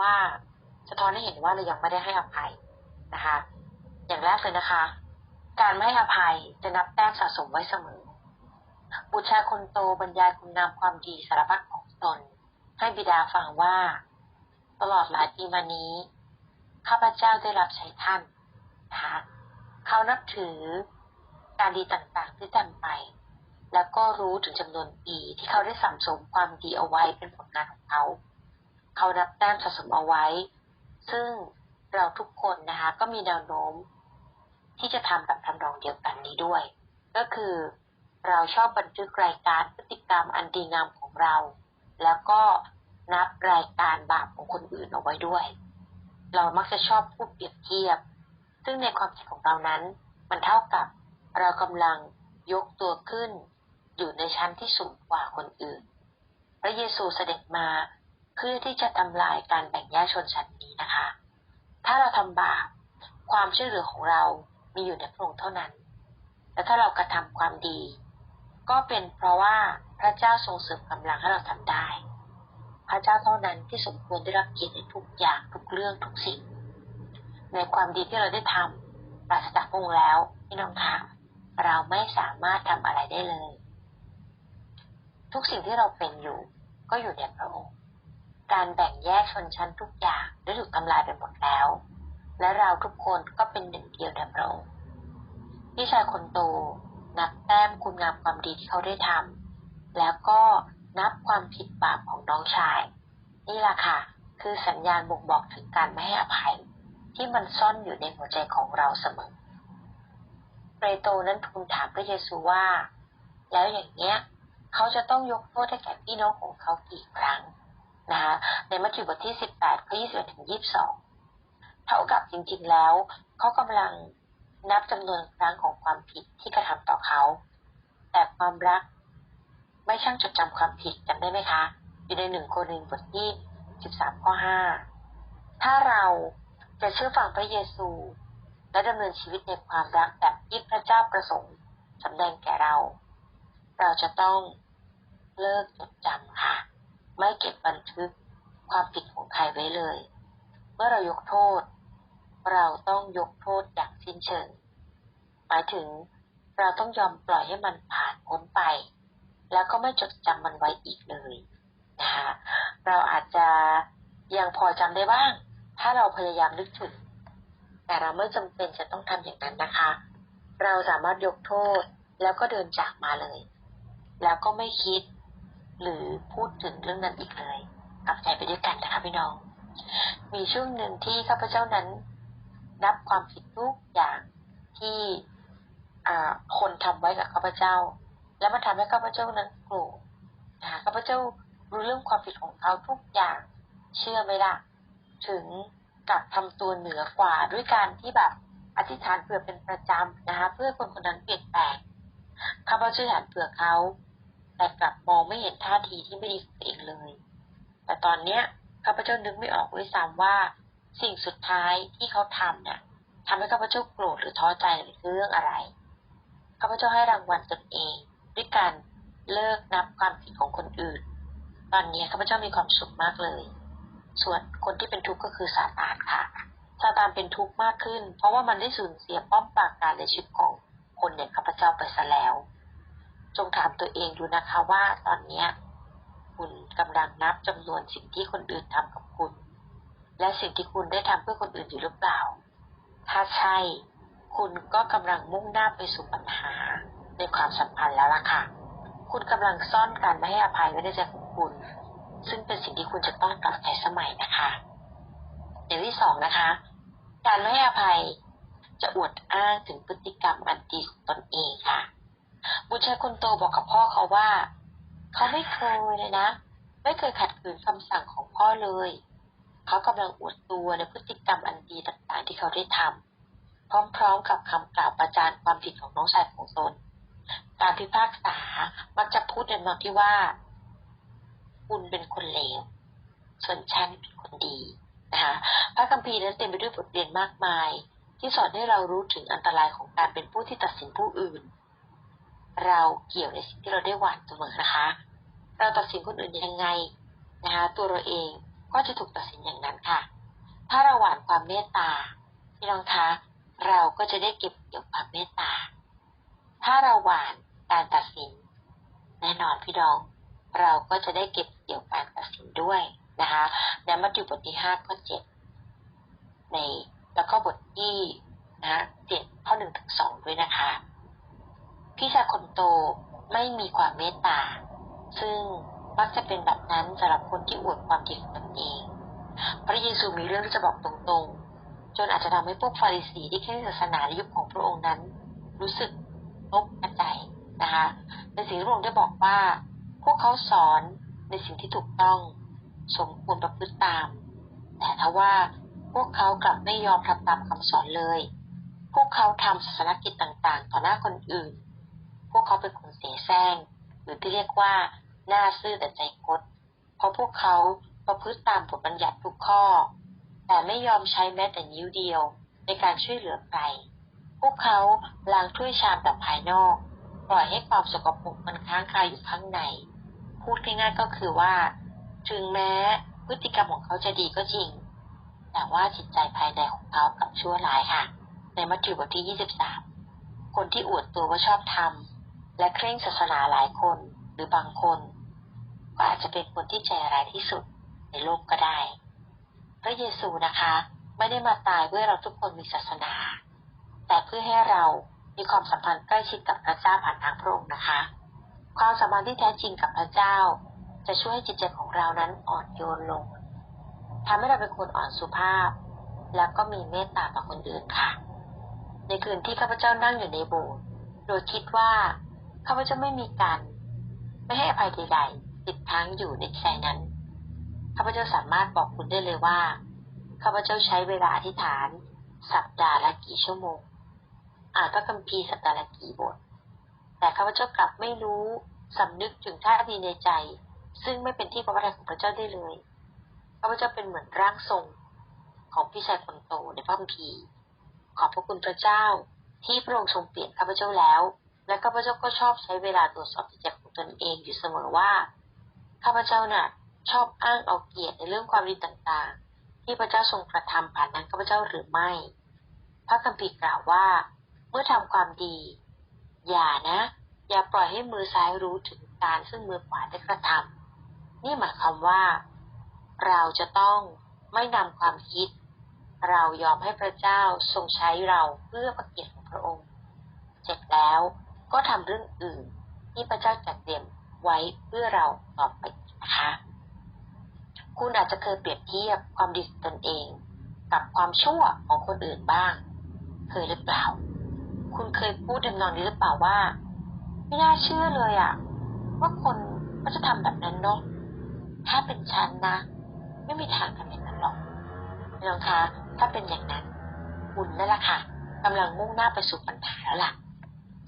ว่าสะท้อนให้เห็นว่าเรายังไม่ได้ให้อภัยนะคะ อย่างแรกเลยนะคะ การไม่ให้อภัยจะนับแต้มสะสมไว้เสมอบุชาคนโตบรรยายคุณงามความดีสารพัดของตน ให้บิดาฟังว่า ตลอดหลายปีมานี้ ข้าพเจ้าได้รับใช้ท่านนะคะเขานับถือการดีต่างๆที่ทำไป แล้วก็รู้ถึงจำนวนปีที่เขาได้สั่งสมความดีเอาไว้เป็นผลงานของเขา เขานับแต้มสะสมเอาไว้ ซึ่งเราทุกคนนะคะ ก็มีแนวโน้ม ที่จะทำแบบทำนองเดียวกันนี้ด้วย ก็คือเราชอบบันทึกรายการพฤติกรรมอันดีงามของเรา แล้วก็นับรายการบาปของคนอื่นเอาไว้ด้วย เรามักจะชอบพูดเปรียบเทียบ ซึ่งในความคิดของเรานั้น มันเท่ากับเรากำลังยกตัวขึ้น อยู่ในชั้นที่สูงกว่าคนอื่น พระเยซูเสด็จมา พื่อที่จะทำลายการแบ่งแยกชนชั้นนี้นะคะ ถ้าเราทำบาปความช่วยเหลือของเรามีอยู่ในพระองค์เท่านั้น และถ้าเรากระทำความดี ก็เป็นเพราะว่าพระเจ้าทรงเสริมกำลังให้เราทำได้ พระเจ้าเท่านั้นที่สมควรได้รับเกียรติในทุกอย่างทุกเรื่องทุกสิ่ง ในความดีที่เราได้ทำปราศจากพระองค์แล้วพี่น้องคะเราไม่สามารถทำอะไรได้เลย ทุกสิ่งที่เราเป็นอยู่ก็อยู่ในพระองค์ การแบ่งแยกชนชั้นทุกอย่างได้ถูกทำลายไปหมดแล้ว และเราทุกคนก็เป็นหนึ่งเดียวในพระองค์พี่ชายคนโตนับแต้มคุณงามความดีที่เขาได้ทำแล้วก็นับความผิดบาปของน้องชาย นี่แหละค่ะ คือสัญญาณบ่งบอกถึงการไม่ให้อภัย ที่มันซ่อนอยู่ในหัวใจของเราเสมอเปโตรนั้นทูลถามพระเยซูว่า แล้วอย่างเนี้ย เขาจะต้องยกโทษให้แก่พี่น้องของเขากี่ครั้ง นะคะในมัทธิวบทที่ 18ข้อ21ถึง22 เท่ากับจริงๆแล้ว เขากำลังนับจำนวนครั้งของความผิดที่กระทำต่อเขา แต่ความรักไม่ช่างจดจำความผิดจำได้ไหมคะ อยู่ในหนึ่งโครินธ์บทที่ 13ข้อ5ถ้าเราจะเชื่อฟังพระเยซู และดำเนินชีวิตในความรักแบบที่พระเจ้าประสงค์สำแดงแก่เรา เราจะต้องเลิกจดจำค่ะ ไม่เก็บบันทึกความผิดของใครไว้เลย เมื่อเรายกโทษ เราต้องยกโทษอย่างสิ้นเชิง หมายถึงเราต้องยอมปล่อยให้มันผ่านพ้นไป แล้วก็ไม่จดจำมันไว้อีกเลยนะคะเราอาจจะยังพอจำได้บ้าง ถ้าเราพยายามนึกถึง แต่เราไม่จำเป็นจะต้องทำอย่างนั้นนะคะ เราสามารถยกโทษแล้วก็เดินจากมาเลย แล้วก็ไม่คิด หรือพูดถึงเรื่องนั้นอีกเลยกลับใจไปด้วยกันนะคะพี่น้อง มีช่วงหนึ่งที่ข้าพเจ้านั้น นับความผิดทุกอย่างที่คนทำไว้กับข้าพเจ้า แล้วมันทำให้ข้าพเจ้านั้นโกรธนะข้าพเจ้ารู้เรื่องความผิดของเขาทุกอย่าง เชื่อไหมล่ะ ถึงกับทำตัวเหนือกว่าด้วยการที่แบบอธิษฐานเผื่อเป็นประจำนะคะ เพื่อคนคนนั้นเปลี่ยนแปลงข้าพเจ้าอธิษฐานเผื่อเขา แต่กลับมองไม่เห็นท่าทีที่ไม่ดีของตัวเองเลย แต่ตอนเนี้ยข้าพเจ้านึกไม่ออกด้วยซ้ำว่า สิ่งสุดท้ายที่เขาทำเนี่ยทำให้ข้าพเจ้าโกรธหรือท้อใจคือเรื่องอะไรข้าพเจ้าให้รางวัลตนเอง ด้วยการเลิกนับความผิดของคนอื่น ตอนนี้ข้าพเจ้ามีความสุขมากเลย ส่วนคนที่เป็นทุกข์ก็คือซาตานค่ะซาตานเป็นทุกข์มากขึ้น เพราะว่ามันได้สูญเสียป้อมปราการในชีวิตของคนอย่างข้าพเจ้าไปซะแล้ว จงถามตัวเองดูนะคะว่าตอนนี้คุณกำลังนับจำนวนสิ่งที่คนอื่นทำกับคุณ และสิ่งที่คุณได้ทำเพื่อคนอื่นอยู่หรือเปล่า ถ้าใช่ คุณก็กำลังมุ่งหน้าไปสู่ปัญหาในความสัมพันธ์แล้วล่ะค่ะ คุณกำลังซ่อนการไม่ให้อภัยไว้ในใจของคุณ ซึ่งเป็นสิ่งที่คุณจะต้องปรับใช้สมัยนะคะ อย่างที่สองนะคะ การไม่ให้อภัยจะอวดอ้างถึงพฤติกรรมอันดีของตนเองค่ะ บุตรชายคนโตบอกกับพ่อเขาว่า เขาไม่เคยเลยนะ ไม่เคยขัดขืนคำสั่งของพ่อเลย เขากำลังอวดตัวในพฤติกรรมอันดีต่างๆที่เขาได้ทำพร้อมๆกับคำกล่าวประจานความผิดของน้องชายของตนการพิพากษามักจะพูดในนองที่ว่า คุณเป็นคนเลวส่วนฉันเป็นคนดีนะคะพระคัมภีร์นั้นเต็มไปด้วยบทเรียนมากมาย ที่สอนให้เรารู้ถึงอันตรายของการเป็นผู้ที่ตัดสินผู้อื่น เราเกี่ยวในสิ่งที่เราได้หวานเสมอนะคะ เราตัดสินคนอื่นยังไงนะคะตัวเราเองก็จะถูกตัดสินอย่างนั้นค่ะ ถ้าเราหวานความเมตตาพี่น้องคะเราก็จะได้เก็บเกี่ยวความเมตตา ถ้าเราหวานการตัดสิน แน่นอนพี่น้อง เราก็จะได้เก็บเกี่ยวการตัดสินด้วยนะคะในมัทธิวบทที่ห้าข้อเจ็ดในแล้วก็บทที่นะเจ็ดข้อหนึ่งถึงสองด้วยนะคะ พี่ชายคนโตไม่มีความเมตตา ซึ่งมักจะเป็นแบบนั้นสำหรับคนที่อวดความดีของตนเอง พระเยซูมีเรื่องที่จะบอกตรงๆ จนอาจจะทำให้พวกฟาริสีที่แค่ศาสนาในยุคของพระองค์นั้น รู้สึกตกใจนะคะในสิ่งที่พระองค์ได้บอกว่า พวกเขาสอนในสิ่งที่ถูกต้อง สมควรประพฤติตาม แต่ถ้าว่าพวกเขากลับไม่ยอมทำตามคำสอนเลย พวกเขาทำศาสนกิจต่างๆ ต่อหน้าคนอื่น พวกเขาเป็นคนเสแสร้งหรือที่เรียกว่าหน้าซื่อแต่ใจคดเพราะพวกเขาประพฤติตามบทบัญญัติทุกข้อ แต่ไม่ยอมใช้แม้แต่นิ้วเดียวในการช่วยเหลือใคร พวกเขาล้างถ้วยชามแต่ภายนอก ปล่อยให้ความสกปรกมันค้างคาอยู่ข้างใน พูดง่ายๆก็คือว่า ถึงแม้พฤติกรรมของเขาจะดีก็จริง แต่ว่าจิตใจภายในของเขากับชั่วร้ายค่ะ ในมัทธิวบทที่ 23 คนที่อวดตัวว่าชอบทำ และเคร่งศาสนาหลายคนหรือบางคน ก็อาจจะเป็นคนที่ใจร้ายที่สุดในโลกก็ได้ พระเยซูนะคะ ไม่ได้มาตายเพื่อเราทุกคนมีศาสนา แต่เพื่อให้เรามีความสัมพันธ์ใกล้ชิดกับพระเจ้าผ่านทางพระองค์นะคะ ความสัมพันธ์ที่แท้จริงกับพระเจ้า จะช่วยให้จิตใจของเรานั้นอ่อนโยนลงทำให้เราเป็นคนอ่อนสุภาพ แล้วก็มีเมตตาต่อคนอื่นค่ะ ในคืนที่ข้าพเจ้านั่งอยู่ในโบสถ์โดยคิดว่า ข้าพเจ้าไม่มีการ ไม่ให้อภัยใดๆติดค้างอยู่ในใจนั้น ข้าพเจ้าสามารถบอกคุณได้เลยว่า ข้าพเจ้าใช้เวลาอธิษฐาน สัปดาห์ละกี่ชั่วโมง อ่านพระคัมภีร์สัปดาห์ละกี่บท แต่ข้าพเจ้ากลับไม่รู้สำนึกถึงท่าทีในใจ ซึ่งไม่เป็นที่พระทัยของพระเจ้าได้เลยข้าพเจ้าเป็นเหมือนร่างทรงของพี่ชายคนโตในพระคัมภีร์ขอบพระคุณพระเจ้าที่พระองค์ทรงเปลี่ยนข้าพเจ้าแล้ว และข้าพเจ้าก็ชอบใช้เวลาตรวจสอบจิตใจของตนเองอยู่เสมอว่าข้าพเจ้าน่ะชอบอ้างเอาเกียรติในเรื่องความดีต่างๆ ที่พระเจ้าทรงกระทำผ่านนั้นข้าพเจ้าหรือไม่ พระคัมภีร์กล่าวว่า เมื่อทำความดี อย่านะ อย่าปล่อยให้มือซ้ายรู้ถึงการซึ่งมือขวาได้กระทำนี่หมายความว่า เราจะต้องไม่นำความคิด เรายอมให้พระเจ้าทรงใช้เราเพื่อพระเกียรติของพระองค์ เสร็จแล้ว ก็ทำเรื่องอื่นที่พระเจ้าจัดเตรียมไว้เพื่อเราต่อไปนะคะคุณอาจจะเคยเปรียบเทียบความดีตนเอง กับความชั่วของคนอื่นบ้าง เคยหรือเปล่า คุณเคยพูดดำนองนี้หรือเปล่าว่า ไม่น่าเชื่อเลยอะว่าคนก็จะทำแบบนั้นเนาะถ้าเป็นฉันนะ ไม่มีทางทำอย่างนั้นหรอกน้องคะ ถ้าเป็นอย่างนั้น คุณนั่นแหละค่ะกำลังมุ่งหน้าไปสู่ปัญหาแล้วล่ะ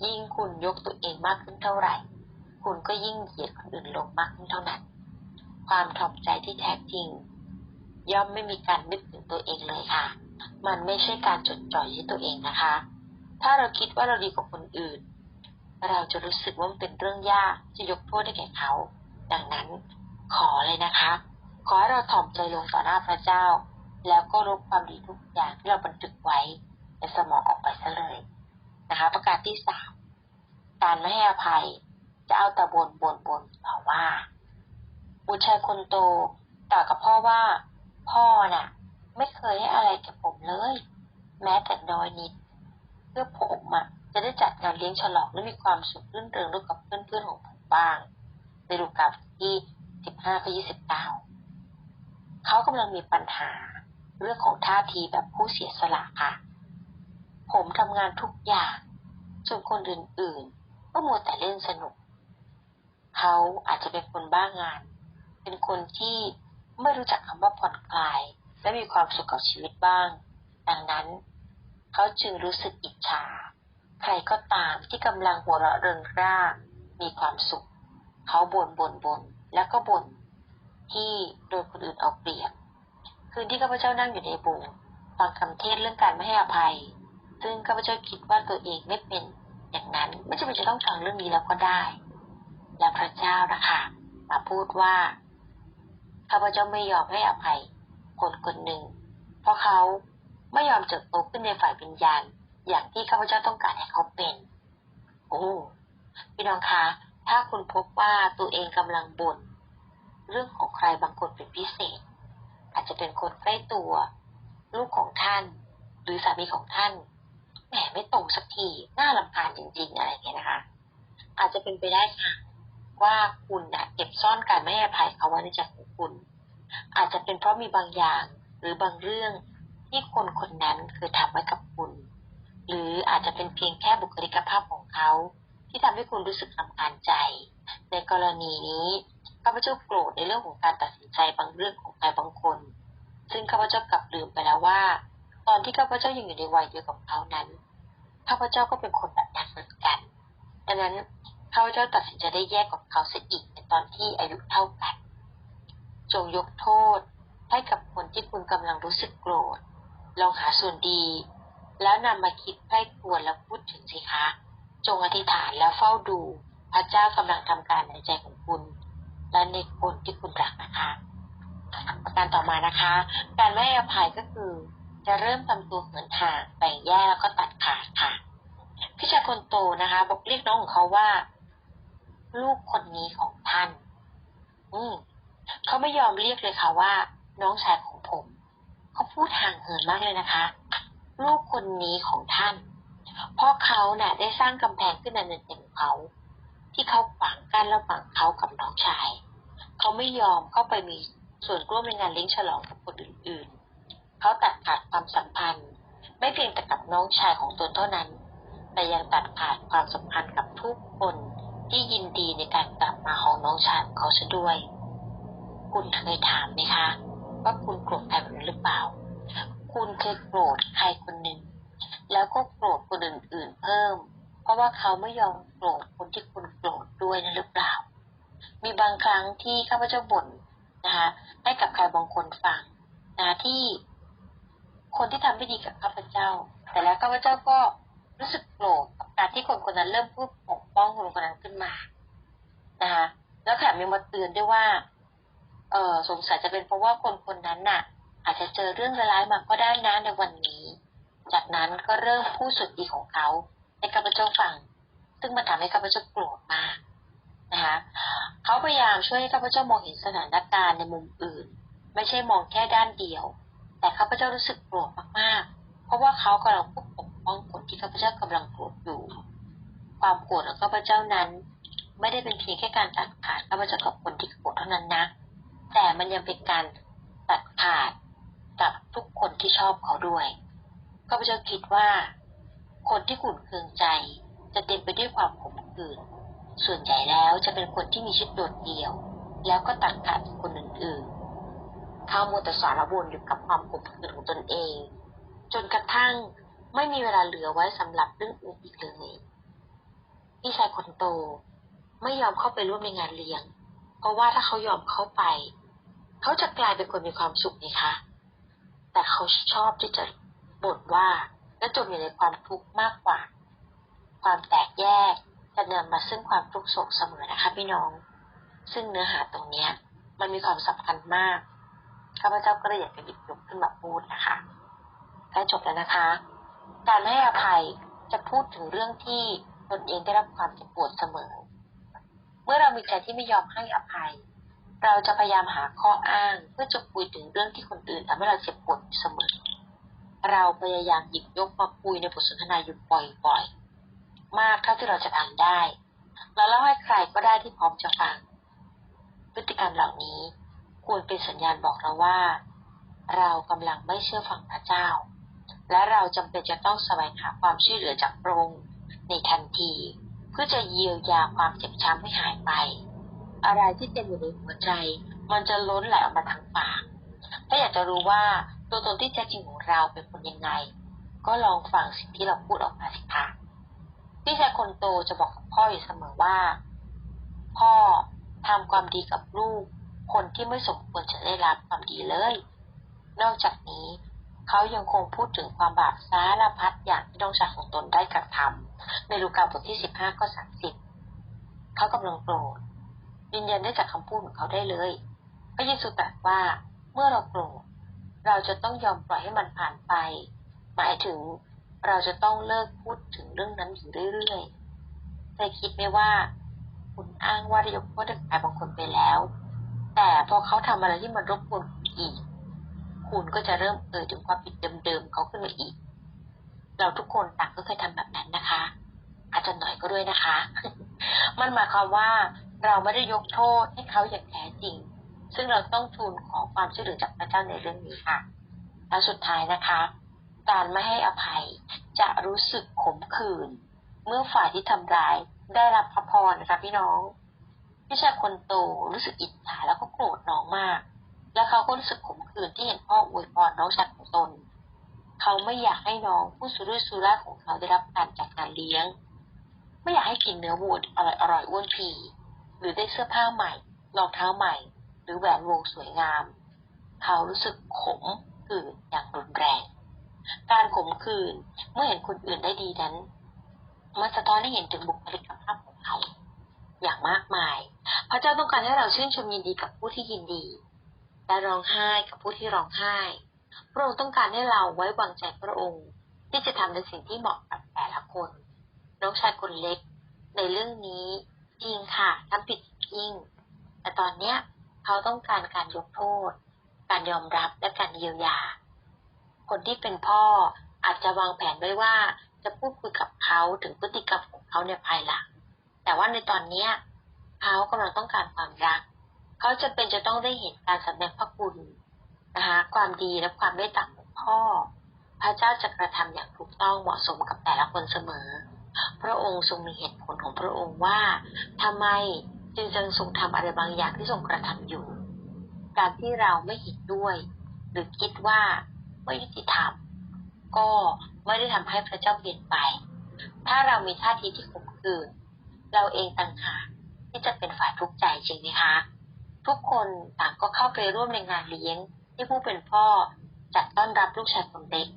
ยิ่งคุณยกตัวเองมากขึ้นเท่าไหร่ คุณก็ยิ่งเหยียดคนอื่นลงมากขึ้นเท่านั้น ความถ่อมใจที่แท้จริง ย่อมไม่มีการนึกถึงตัวเองเลยค่ะ มันไม่ใช่การจดจ่อยที่ตัวเองนะคะ ถ้าเราคิดว่าเราดีกว่าคนอื่น เราจะรู้สึกว่ามันเป็นเรื่องยากจะยกโทษให้แก่เขา ดังนั้นขอเลยนะคะ ขอให้เราถ่อมใจลงต่อหน้าพระเจ้า แล้วก็ลบความดีทุกอย่างที่เราบันทึกไว้ในสมองออกไปซะเลย นะคะ ประการที่สามการไม่ให้อภัยจะเอาแต่บนบนบนต่อว่าบุตรชายคนโตกล่าวกับพ่อว่า พ่อน่ะ ไม่เคยให้อะไรแก่ผมเลย แม้แต่น้อยนิด เพื่อผมอะจะได้จัดงานเลี้ยงฉลองและมีความสุขรื่นเริงร่วมกับเพื่อนๆของผมบ้างในรูปกับที่สิบห้าข้อยี่สิบเก้าเขากำลังมีปัญหาเรื่องของท่าทีแบบผู้เสียสละค่ะ ผมทำงานทุกอย่างส่วนคนอื่นๆ ก็มัวแต่เล่นสนุก เขาอาจจะเป็นคนบ้างงาน เป็นคนที่ไม่รู้จักคำว่าผ่อนคลาย และมีความสุขกับชีวิตบ้าง ดังนั้น เขาจึงรู้สึกอิจฉา ใครก็ตามที่กำลังหัวเราะเริงร่า มีความสุข เขาบ่นบ่นบ่นแล้วก็บ่นที่โดนคนอื่นเอาเปรียบ คืนที่ข้าพเจ้านั่งอยู่ในโบสถ์ฟังคำเทศเรื่องการไม่ให้อภัย ซึ่งข้าพเจ้าคิดว่าตัวเองไม่เป็นอย่างนั้น ไม่จำเป็นจะต้องฟังเรื่องนี้แล้วก็ได้ และพระเจ้านะคะมาพูดว่าข้าพเจ้าไม่ยอมให้อภัยคนคนหนึ่ง เพราะเขาไม่ยอมเติบโตขึ้นในฝ่ายวิญญาณอย่างที่ข้าพเจ้าต้องการให้เขาเป็น โอ้พี่น้องคะถ้าคุณพบว่าตัวเองกำลังบน่นเรื่องของใครบางคนเป็นพิเศษ อาจจะเป็นคนใกล้ตัว ลูกของท่าน หรือสามีของท่าน หมไม่ตรงสักทีน่าลำคาญจริง ๆ อะไรเงี้ยนะคะ อาจจะเป็นไปได้ค่ะว่าคุณนะเก็บซ่อนการไม่ให้อภัยเขาไว้ในใจของคุณ อาจจะเป็นเพราะมีบางอย่างหรือบางเรื่องที่คนคนนั้นเคยทำไว้กับคุณ หรืออาจจะเป็นเพียงแค่บุคลิกภาพของเขา ที่ทำให้คุณรู้สึกลำคาญใจ ในกรณีนี้ข้าพเจ้าโกรธในเรื่องของการตัดสินใจบางเรื่องของใครบางคน ซึ่งข้าพเจ้ากลับลืมไปแล้วว่า ตอนที่ข้าพเจ้ายังอยู่ในวัยเดียวกับเขานั้น ข้าพเจ้าก็เป็นคนแบบนั้นเหมือนกันดังนั้นข้าพเจ้าตัดสินใจได้แยกกับเขาเสียอีกในตอนที่อายุเท่ากัน จงยกโทษให้กับคนที่คุณกำลังรู้สึกโกรธ ลองหาส่วนดี แล้วนำมาคิดใกล้ควรแล้วพูดถึงสิคะ จงอธิษฐานแล้วเฝ้าดู พระเจ้ากำลังทำการในใจของคุณ และในคนที่คุณรักนะคะประการต่อมานะคะ การไม่อภัยก็คือ จะเริ่มทำตัวเหินห่างแบ่งแยกแล้วก็ตัดขาดค่ะ พี่ชายคนโตนะคะ บอกเรียกน้องของเขาว่า ลูกคนนี้ของท่าน อืมเขาไม่ยอมเรียกเลยค่ะว่า น้องชายของผม เขาพูดห่างเหินมากเลยนะคะ ลูกคนนี้ของท่านเพราะเขาเนะ่ยได้สร้างกำแพงขึ้นในใจของเขา ที่เขาฝังกั้นระหว่างเขากับน้องชาย เขาไม่ยอมเข้าไปมีส่วนร่วมในงานเลี้ยงฉลองกับคนอื่นๆ เขาตัดขาดความสัมพันธ์ ไม่เพียงแต่กับน้องชายของตนเท่านั้น แต่ยังตัดขาดความสัมพันธ์กับทุกคนที่ยินดีในการกลับมาของน้องชายของเขาซะด้วย คุณเคยถามไหมคะ ว่าคุณโกรธใครแบบนั้นหรือเปล่า คุณเคยโกรธใครคนหนึ่งแล้วก็โกรธคนอื่นๆเพิ่ม เพราะว่าเขาไม่ยอมโกรธคนที่คุณโกรธด้วยนะหรือเปล่า มีบางครั้งที่ข้าพเจ้าบ่นนะคะให้กับใครบางคนฟังนะที่ คนที่ทำไม่ดีกับข้าพเจ้า แต่แล้วข้าพเจ้าก็รู้สึกโกรธกับการที่คนคนนั้นเริ่มพูดปกป้องคนคนนั้นขึ้นมานะคะแล้วแถมยังมาเตือนด้วยว่า เออสงสัยจะเป็นเพราะว่าคนคนนั้นน่ะ อาจจะเจอเรื่องร้ายมาก็ได้นะในวันนี้ จากนั้นก็เริ่มพูดสุดดีของเขาให้ข้าพเจ้าฟัง ซึ่งมันทำให้ข้าพเจ้าโกรธมากนะคะเขาพยายามช่วยให้ข้าพเจ้ามองเห็นสถานการณ์ในมุมอื่น ไม่ใช่มองแค่ด้านเดียว แต่ข้าพเจ้ารู้สึกโกรธมากๆ เพราะว่าเขากำลังปกป้องคนที่ข้าพเจ้ากำลังโกรธอยู่ ความโกรธของข้าพเจ้านั้น ไม่ได้เป็นเพียงแค่การตัดขาดข้าพเจ้ากับคนที่โกรธเท่านั้นนะ แต่มันยังเป็นการตัดขาดกับทุกคนที่ชอบเขาด้วยข้าพเจ้าคิดว่า คนที่ขุ่นเคืองใจ จะเต็มไปด้วยความขมขื่นส่วนใหญ่แล้วจะเป็นคนที่มีชีวิตโดดเดี่ยว แล้วก็ตัดขาดคนอื่นๆ เขาโมแต่สารวนอยู่กับความขมขื่นของตนเอง จนกระทั่งไม่มีเวลาเหลือไว้สำหรับเรื่องอื่นอีกเลยพี่ชายคนโตไม่ยอมเข้าไปร่วมในงานเลี้ยง เพราะว่าถ้าเขายอมเข้าไป เขาจะกลายเป็นคนมีความสุขนี่คะ แต่เขาชอบที่จะบ่นว่าและจมอยู่ในความทุกข์มากกว่า ความแตกแยกจะนำมาซึ่งความทุกข์โศกเสมอนะคะพี่น้อง ซึ่งเนื้อหาตรงเนี้ยมันมีความสำคัญมาก ข้าพเจ้าก็เลยอยากจะหยิบยกขึ้นมาพูดนะคะใกล้จบแล้วนะคะ การให้อภัยจะพูดถึงเรื่องที่ตนเองได้รับความเจ็บปวดเสมอ เมื่อเรามีใจที่ไม่ยอมให้อภัย เราจะพยายามหาข้ออ้างเพื่อจะคุยถึงเรื่องที่คนอื่นทำให้เราเจ็บปวดเสมอ เราพยายามหยิบยกมาคุยในบทสนทนาอยู่บ่อยๆ มากเท่าที่เราจะทำได้ แล้วเล่าให้ใครก็ได้ที่พร้อมจะฟัง พฤติกรรมเหล่านี้ ควรเป็นสัญญาณบอกเราว่า เรากำลังไม่เชื่อฟังพระเจ้า และเราจำเป็นจะต้องแสวงหาความช่วยเหลือจากพระองค์ในทันที เพื่อจะเยียวยาความเจ็บช้ำให้หายไป อะไรที่เต็มอยู่ในหัวใจ มันจะล้นไหลออกมาทางปากถ้าอยากจะรู้ว่าตัวตนที่แท้จริงของเราเป็นคนยังไง ก็ลองฟังสิ่งที่เราพูดออกมาสิคะพี่ชายคนโตจะบอกกับพ่ออยู่เสมอว่า พ่อทำความดีกับลูก คนที่ไม่สมควรจะได้รับความดีเลย นอกจากนี้เขายังคงพูดถึงความบาปสารพัดอย่างที่น้องชายของตนได้กระทำในลูกาบทที่สิบห้าข้อสามสิบเขากำลังโกรธยืนยันได้จากคำพูดของเขาได้เลยพระเยซูตรัสว่าเมื่อเราโกรธเราจะต้องยอมปล่อยให้มันผ่านไป หมายถึงเราจะต้องเลิกพูดถึงเรื่องนั้นอยู่เรื่อยๆเคยคิดไหมว่า คุณอ้างว่าได้ยกโทษให้ใครบางคนไปแล้ว แต่พอเขาทำอะไรที่มันรบกวนคุณอีก คุณก็จะเริ่มเอ่ยถึงความผิดเดิมๆเขาขึ้นมาอีก เราทุกคนต่างก็เคยทำแบบนั้นนะคะ อาจจะหน่อยก็ด้วยนะคะ มันหมายความว่าเราไม่ได้ยกโทษให้เขาอย่างแท้จริง ซึ่งเราต้องทูลขอความช่วยเหลือจากพระเจ้าในเรื่องนี้ค่ะ และสุดท้ายนะคะ การไม่ให้อภัยจะรู้สึกขมขื่นเมื่อฝ่ายที่ทำร้ายได้รับพระพรนะคะพี่น้อง พี่ชายคนโตรู้สึกอิจฉาแล้วก็โกรธน้องมาก แล้วเขาก็รู้สึกขมขื่นที่เห็นพ่ออวยพรน้องชายของตน เขาไม่อยากให้น้องผู้สุรุ่ยสุร่ายของเขาได้รับการจัดงานเลี้ยง ไม่อยากให้กินเนื้อวัวอร่อยอร่อยอ้วนพีหรือได้เสื้อผ้าใหม่รองเท้าใหม่ หรือแหวนวงสวยงาม เขารู้สึกขมขื่นอย่างรุนแรง การขมขื่นเมื่อเห็นคนอื่นได้ดีนั้นมันสะท้อนให้เห็นถึงบุคลิกภาพของเขาอย่างมากมาย ระเจ้าต้องการให้เราชื่นชมยินดีกับผู้ที่ยินดี และร้องไห้กับผู้ที่ร้องไห้ พระองค์ต้องการให้เราไว้วางใจพระองค์ ที่จะทำในสิ่งที่เหมาะกับแต่ละคน น้องชายคนเล็ก ในเรื่องนี้จริงค่ะทำผิดจริง แต่ตอนเนี้ยเขาต้องการการยกโทษ การยอมรับและการเยียวยา คนที่เป็นพ่ออาจจะวางแผนไว้ว่าจะพูดคุยกับเขาถึงพฤติกรรมของเขาในภายหลัง แต่ว่าในตอนเนี้ย เขากำลังต้องการความรักเขาจะเป็นจะต้องได้เห็นการสำแดงพระคุณนะคะความดีและความเมตตาของพ่อ พระเจ้าจะกระทำอย่างถูกต้องเหมาะสมกับแต่ละคนเสมอ พระองค์ทรงมีเหตุผลของพระองค์ว่าทำไมจึงยังทรงทำอะไรบางอย่างที่ทรงกระทำอยู่ การที่เราไม่เห็นด้วย หรือคิดว่าไม่ยุติธรรมก็ไม่ได้ทำให้พระเจ้าเปลี่ยนไป ถ้าเรามีท่าทีที่ขมขื่นเราเองต่างหาก ที่จะเป็นฝ่ายทุกข์ใจจริงไหมคะทุกคนต่างก็เข้าไปร่วมในงานเลี้ยงที่ผู้เป็นพ่อจัดต้อนรับลูกชายคนเล็ก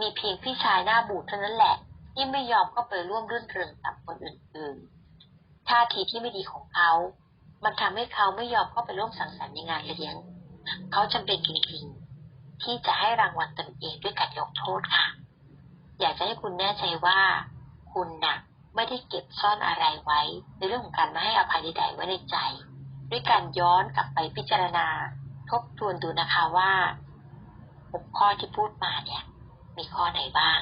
มีเพียงพี่ชายหน้าบูดเท่านั้นแหละ ที่ไม่ยอมเข้าไปร่วมรื่นเริงกับคนอื่นๆท่าทีที่ไม่ดีของเขา มันทำให้เขาไม่ยอมเข้าไปร่วมสังสรรค์ในงานเลี้ยง เขาจำเป็นจริงๆ ที่จะให้รางวัลตนเองด้วยการยกโทษค่ะ อยากจะให้คุณแน่ใจว่า คุณน่ะ ไม่ได้เก็บซ่อนอะไรไว้ ในเรื่องของการไม่ให้อภัยใดๆไว้ในใจ ด้วยการย้อนกลับไปพิจารณา ทบทวนดูนะคะว่าหกข้อที่พูดมาเนี่ย มีข้อไหนบ้าง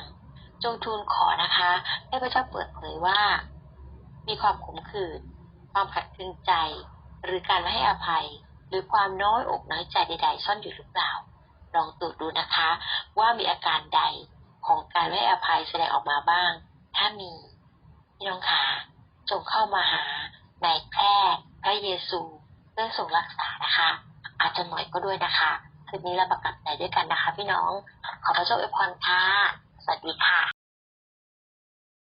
จงทูลขอนะคะให้พระเจ้าเปิดเผยว่า มีความขมขื่นความขัดเคืองใจ หรือการไม่ให้อภัย หรือความน้อยอกน้อยใจใด ๆ ซ่อนอยู่หรือเปล่า ลองตรวจดูนะคะ ว่ามีอาการใดของการไม่ให้อภัยแสดงออกมาบ้าง ถ้ามี พี่น้องขาจงเข้ามาหานายแพทย์พระเยซูเพื่อส่งรักษานะคะ อาจจะหน่อยก็ด้วยนะคะคืนนี้เราประกาศใจด้วยกันนะคะ พี่น้อง ขอพระเจ้าอวยพรค่ะ สวัสดีค่ะ